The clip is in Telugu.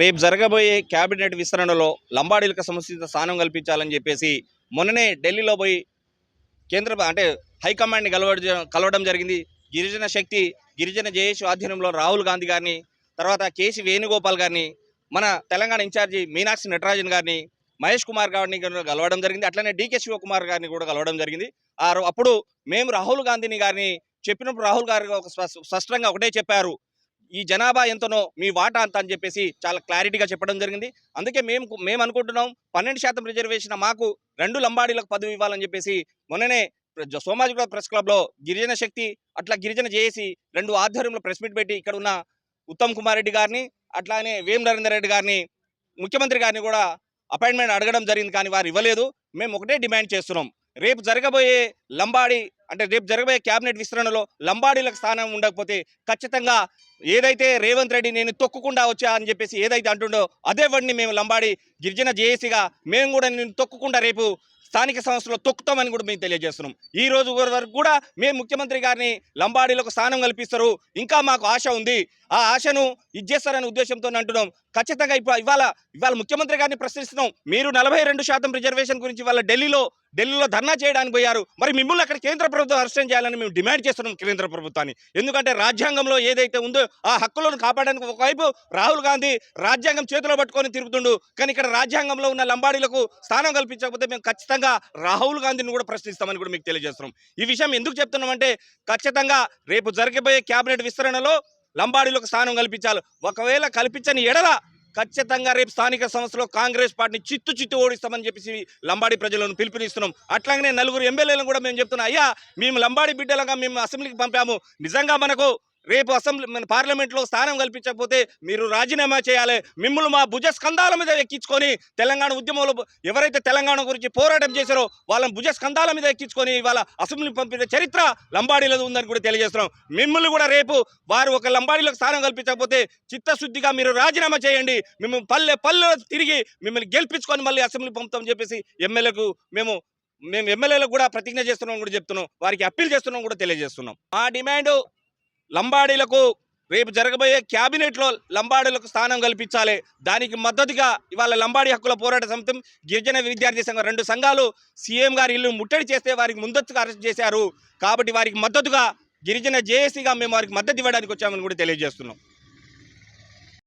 రేపు జరగబోయే కేబినెట్ విస్తరణలో లంబాడీలకు సముచిత స్థానం కల్పించాలని చెప్పేసి మొన్ననే ఢిల్లీలో పోయి కేంద్ర అంటే హైకమాండ్ని కలవడం కలవడం జరిగింది. గిరిజన శక్తి గిరిజన జయేష్ ఆధ్వర్యంలో రాహుల్ గాంధీ గారిని తర్వాత కేసి వేణుగోపాల్ గారిని మన తెలంగాణ ఇన్ఛార్జి మీనాక్షి నటరాజన్ గారిని మహేష్ కుమార్ గారిని కలవడం జరిగింది. అట్లనే డీకే శివకుమార్ గారిని కూడా కలవడం జరిగింది. ఆరు అప్పుడు మేము రాహుల్ గాంధీని గారిని చెప్పినప్పుడు రాహుల్ గారు ఒక స్పష్టంగా ఒకటే చెప్పారు. ఈ జనాభా ఎంతనో మీ వాటా అంత అని చెప్పేసి చాలా క్లారిటీగా చెప్పడం జరిగింది. అందుకే మేము మేము అనుకుంటున్నాం పన్నెండు శాతం రిజర్వేషన్ మాకు రెండు లంబాడీలకు పదవి ఇవ్వాలని చెప్పేసి మొన్ననే సోమాజిగూడ ప్రెస్ క్లబ్లో గిరిజన శక్తి అట్లా గిరిజన చేసి రెండు ఆధ్వర్యంలో ప్రెస్ మీట్ పెట్టి ఇక్కడ ఉన్న ఉత్తమ్ కుమార్ రెడ్డి గారిని అట్లానే వేం నరేందర్ రెడ్డి గారిని ముఖ్యమంత్రి గారిని కూడా అపాయింట్మెంట్ అడగడం జరిగింది కానీ వారు ఇవ్వలేదు. మేము ఒకటే డిమాండ్ చేస్తున్నాం. రేపు జరగబోయే లంబాడి అంటే రేపు జరగబోయే క్యాబినెట్ విస్తరణలో లంబాడీలకు స్థానం ఉండకపోతే ఖచ్చితంగా ఏదైతే రేవంత్ రెడ్డి నేను తొక్కకుండా వచ్చా అని చెప్పేసి ఏదైతే అంటుండో అదే వాడిని మేము లంబాడి గిరిజన జేఏసీగా మేము కూడా నేను తొక్కకుండా రేపు స్థానిక సంస్థలో తొక్కుతామని కూడా మేము తెలియజేస్తున్నాం. ఈ రోజు వరకు కూడా మేము ముఖ్యమంత్రి గారిని లంబాడీలకు స్థానం కల్పిస్తారు. ఇంకా మాకు ఆశ ఉంది. ఆ ఆశను ఇచ్చేస్తారనే ఉద్దేశంతో అంటున్నాం. ఖచ్చితంగా ఇప్పుడు ఇవాళ ఇవాళ ముఖ్యమంత్రి గారిని ప్రశ్నిస్తున్నాం. మీరు నలభై రెండు శాతం రిజర్వేషన్ గురించి ఇవాళ ఢిల్లీలో ఢిల్లీలో ధర్నా చేయడానికి పోయారు. మరి మిమ్మల్ని అక్కడ కేంద్ర ప్రభుత్వం అరెస్టం చేయాలని మేము డిమాండ్ చేస్తున్నాం కేంద్ర ప్రభుత్వాన్ని. ఎందుకంటే రాజ్యాంగంలో ఏదైతే ఉందో ఆ హక్కులను కాపాడడానికి ఒకవైపు రాహుల్ గాంధీ రాజ్యాంగం చేతిలో పట్టుకొని తిరుగుతుండు. కానీ ఇక్కడ రాజ్యాంగంలో ఉన్న లంబాడీలకు స్థానం కల్పించకపోతే మేము ఖచ్చితంగా రాహుల్ గాంధీని కూడా ప్రశ్నిస్తామని కూడా మీకు తెలియజేస్తున్నాం. ఈ విషయం ఎందుకు చెప్తున్నామంటే ఖచ్చితంగా రేపు జరగబోయే కేబినెట్ విస్తరణలో లంబాడీలకు స్థానం కల్పించాలి. ఒకవేళ కల్పించని ఎడల ఖచ్చితంగా రేపు స్థానిక సంస్థలో కాంగ్రెస్ పార్టీని చిత్తు చిత్తు ఓడిస్తామని చెప్పేసి లంబాడి ప్రజలను పిలుపునిస్తున్నాం. అట్లాగనే నలుగురు ఎమ్మెల్యేలను కూడా మేము చెప్తున్నాం. అయ్యా మేము లంబాడి బిడ్డలుగా మేము అసెంబ్లీకి పంపాము. నిజంగా మనకు రేపు అసెంబ్లీ మన పార్లమెంట్లో స్థానం కల్పించకపోతే మీరు రాజీనామా చేయాలి. మిమ్మల్ని మా భుజ స్కంధాల మీద ఎక్కించుకొని తెలంగాణ ఉద్యమంలో ఎవరైతే తెలంగాణ గురించి పోరాటం చేశారో వాళ్ళని భుజ స్కంధాల మీద ఎక్కించుకొని ఇవాళ అసెంబ్లీ పంపిన చరిత్ర లంబాడీలో ఉందని కూడా తెలియజేస్తున్నాం. మిమ్మల్ని కూడా రేపు వారు ఒక లంబాడీలకు స్థానం కల్పించకపోతే చిత్తశుద్ధిగా మీరు రాజీనామా చేయండి. మేము పల్లె పల్లె తిరిగి మిమ్మల్ని గెలిపించుకొని మళ్ళీ అసెంబ్లీ పంపుతామని చెప్పేసి ఎమ్మెల్యేకు మేము మేము ఎమ్మెల్యేలకు కూడా ప్రతిజ్ఞ చేస్తున్నాం కూడా చెప్తున్నాం. వారికి అప్పీల్ చేస్తున్నాం కూడా తెలియజేస్తున్నాం. మా డిమాండ్ లంబాడీలకు రేపు జరగబోయే క్యాబినెట్లో లంబాడీలకు స్థానం కల్పించాలి. దానికి మద్దతుగా ఇవాళ లంబాడీ హక్కుల పోరాట సమితం గిరిజన విద్యార్థి సంఘం రెండు సంఘాలు సీఎం గారి ఇల్లు ముట్టడి చేస్తే వారికి ముందస్తుగా అరెస్ట్ చేశారు. కాబట్టి వారికి మద్దతుగా గిరిజన జేఏసీగా మేము వారికి మద్దతు ఇవ్వడానికి వచ్చామని కూడా తెలియజేస్తున్నాం.